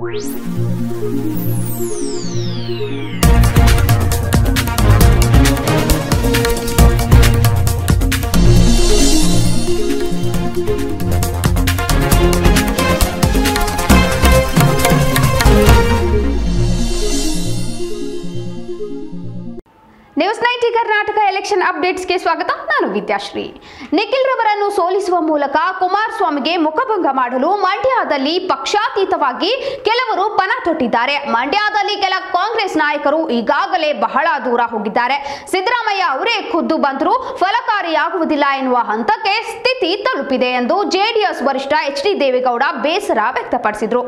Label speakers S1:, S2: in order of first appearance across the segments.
S1: Thank you. News ninety Karnataka election ಅಪ್ಡೇಟ್ಸ್ಗೆ ಸ್ವಾಗತ. ನಾನು ವಿದ್ಯಾಶ್ರೀ. ನಿಖಿಲ್ ರವರನ್ನು ಸೋಲಿಸುವ ಮೂಲಕ ಕುಮಾರಸ್ವಾಮಿಗೆ ಮುಖಭಂಗ ಮಾಡಲು ಮಂಡ್ಯದಲ್ಲಿ ಪಕ್ಷಾತೀತವಾಗಿ ಕೆಲವರು ಪಣ ತೊಟ್ಟಿದ್ದಾರೆ. ಮಂಡ್ಯದಲ್ಲಿ ಕೆಲ ಕಾಂಗ್ರೆಸ್ ನಾಯಕರು ಈಗಾಗಲೇ ಬಹಳ ದೂರ ಹೋಗಿದ್ದಾರೆ. ಸಿದ್ದರಾಮಯ್ಯ ಅವರೇ ಖುದ್ದು ಬಂದರೂ ಫಲಕಾರಿಯಾಗುವುದಿಲ್ಲ ಎನ್ನುವ ಹಂತಕ್ಕೆ ಸ್ಥಿತಿ ತಲುಪಿದೆ ಎಂದು ಜೆಡಿಎಸ್ ವರಿಷ್ಠ ಎಚ್ ಡಿ ದೇವೇಗೌಡ ಬೇಸರ ವ್ಯಕ್ತಪಡಿಸಿದರು.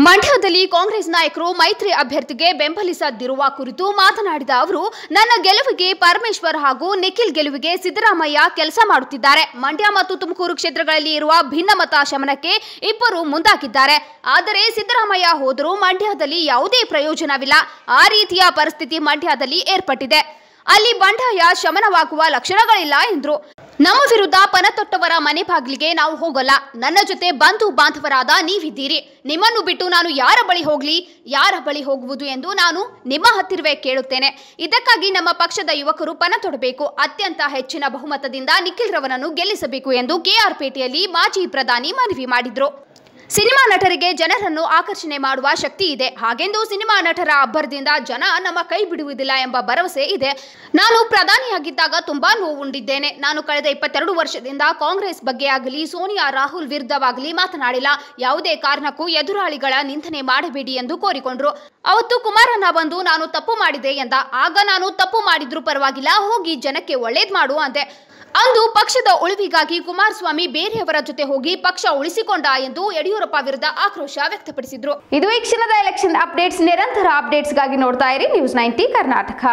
S1: ಮಂಡ್ಯದಲ್ಲಿ ಕಾಂಗ್ರೆಸ್ ನಾಯಕರು ಮೈತ್ರಿ ಅಭ್ಯರ್ಥಿಗೆ ಬೆಂಬಲಿಸದಿರುವ ಕುರಿತು ಮಾತನಾಡಿದ ಅವರು, ನನ್ನ ಗೆಲುವಿಗೆ ಪರಮೇಶ್ವರ್ ಹಾಗೂ ನಿಖಿಲ್ ಗೆಲುವಿಗೆ ಸಿದ್ದರಾಮಯ್ಯ ಕೆಲಸ ಮಾಡುತ್ತಿದ್ದಾರೆ. ಮಂಡ್ಯ ಮತ್ತು ತುಮಕೂರು ಕ್ಷೇತ್ರಗಳಲ್ಲಿ ಇರುವ ಭಿನ್ನಮತ ಶಮನಕ್ಕೆ ಇಬ್ಬರು ಮುಂದಾಗಿದ್ದಾರೆ. ಆದರೆ ಸಿದ್ದರಾಮಯ್ಯ ಹೋದರೂ ಮಂಡ್ಯದಲ್ಲಿ ಯಾವುದೇ ಪ್ರಯೋಜನವಿಲ್ಲ. ಆ ರೀತಿಯ ಪರಿಸ್ಥಿತಿ ಮಂಡ್ಯದಲ್ಲಿ ಏರ್ಪಟ್ಟಿದೆ. ಅಲ್ಲಿ ಬಂಡಾಯ ಶಮನವಾಗುವ ಲಕ್ಷಣಗಳಿಲ್ಲ ಎಂದರು. ನಮ್ಮ ವಿರುದ್ಧ ಪನತೊಟ್ಟವರ ಮನೆ ಬಾಗಿಲಿಗೆ ನಾವು ಹೋಗಲ್ಲ. ನನ್ನ ಜೊತೆ ಬಂಧು ಬಾಂಧವರಾದ ನೀವಿದ್ದೀರಿ. ನಿಮ್ಮನ್ನು ಬಿಟ್ಟು ನಾನು ಯಾರ ಬಳಿ ಹೋಗ್ಲಿ? ಯಾರ ಬಳಿ ಹೋಗುವುದು ಎಂದು ನಾನು ನಿಮ್ಮ ಹತ್ತಿರವೇ ಕೇಳುತ್ತೇನೆ. ಇದಕ್ಕಾಗಿ ನಮ್ಮ ಪಕ್ಷದ ಯುವಕರು ಪಣ ತೊಡಬೇಕು ಅತ್ಯಂತ ಹೆಚ್ಚಿನ ಬಹುಮತದಿಂದ ನಿಖಿಲ್ ರವರನ್ನು ಗೆಲ್ಲಿಸಬೇಕು ಎಂದು ಕೆಆರ್ಪೇಟೆಯಲ್ಲಿ ಮಾಜಿ ಪ್ರಧಾನಿ ಮನವಿ ಮಾಡಿದ್ರು. ಸಿನಿಮಾ ನಟರಿಗೆ ಜನರನ್ನು ಆಕರ್ಷಣೆ ಮಾಡುವ ಶಕ್ತಿ ಇದೆ. ಹಾಗೆಂದು ಸಿನಿಮಾ ನಟರ ಅಬ್ಬರದಿಂದ ಜನ ನಮ್ಮ ಕೈ ಬಿಡುವುದಿಲ್ಲ ಎಂಬ ಭರವಸೆ ಇದೆ. ನಾನು ಪ್ರಧಾನಿಯಾಗಿದ್ದಾಗ ತುಂಬಾ ನೋವುಂಡಿದ್ದೇನೆ. ನಾನು ಕಳೆದ ಇಪ್ಪತ್ತೆರಡು ವರ್ಷದಿಂದ ಕಾಂಗ್ರೆಸ್ ಬಗ್ಗೆ ಆಗಲಿ, ಸೋನಿಯಾ, ರಾಹುಲ್ ವಿರುದ್ಧವಾಗಲಿ ಮಾತನಾಡಿಲ್ಲ. ಯಾವುದೇ ಕಾರಣಕ್ಕೂ ಎದುರಾಳಿಗಳ ನಿಂದನೆ ಮಾಡಬೇಡಿ ಎಂದು ಕೋರಿಕೊಂಡ್ರು. ಅವತ್ತು ಕುಮಾರಣ್ಣ ಬಂದು, ನಾನು ತಪ್ಪು ಮಾಡಿದೆ ಎಂದ. ಆಗ ನಾನು ತಪ್ಪು ಮಾಡಿದ್ರೂ ಪರವಾಗಿಲ್ಲ, ಹೋಗಿ ಜನಕ್ಕೆ ಒಳ್ಳೇದ್ ಮಾಡು ಅಂದೆ. ಅಂದು ಪಕ್ಷದ ಉಳಿವಿಗಾಗಿ ಕುಮಾರಸ್ವಾಮಿ ಬೇರೆಯವರ ಜೊತೆ ಹೋಗಿ ಪಕ್ಷ ಉಳಿಸಿಕೊಂಡ ಎಂದು ಯಡಿಯೂರಪ್ಪ ವಿರುದ್ಧ ಆಕ್ರೋಶ ವ್ಯಕ್ತಪಡಿಸಿದ್ರು. ಇದು ಈ ಕ್ಷಣದ ಎಲೆಕ್ಷನ್ ಅಪ್ಡೇಟ್ಸ್ ನಿರಂತರ ಅಪ್ಡೇಟ್ಸ್ಗಾಗಿ ನೋಡ್ತಾ ಇರಿ. News ninety Karnataka.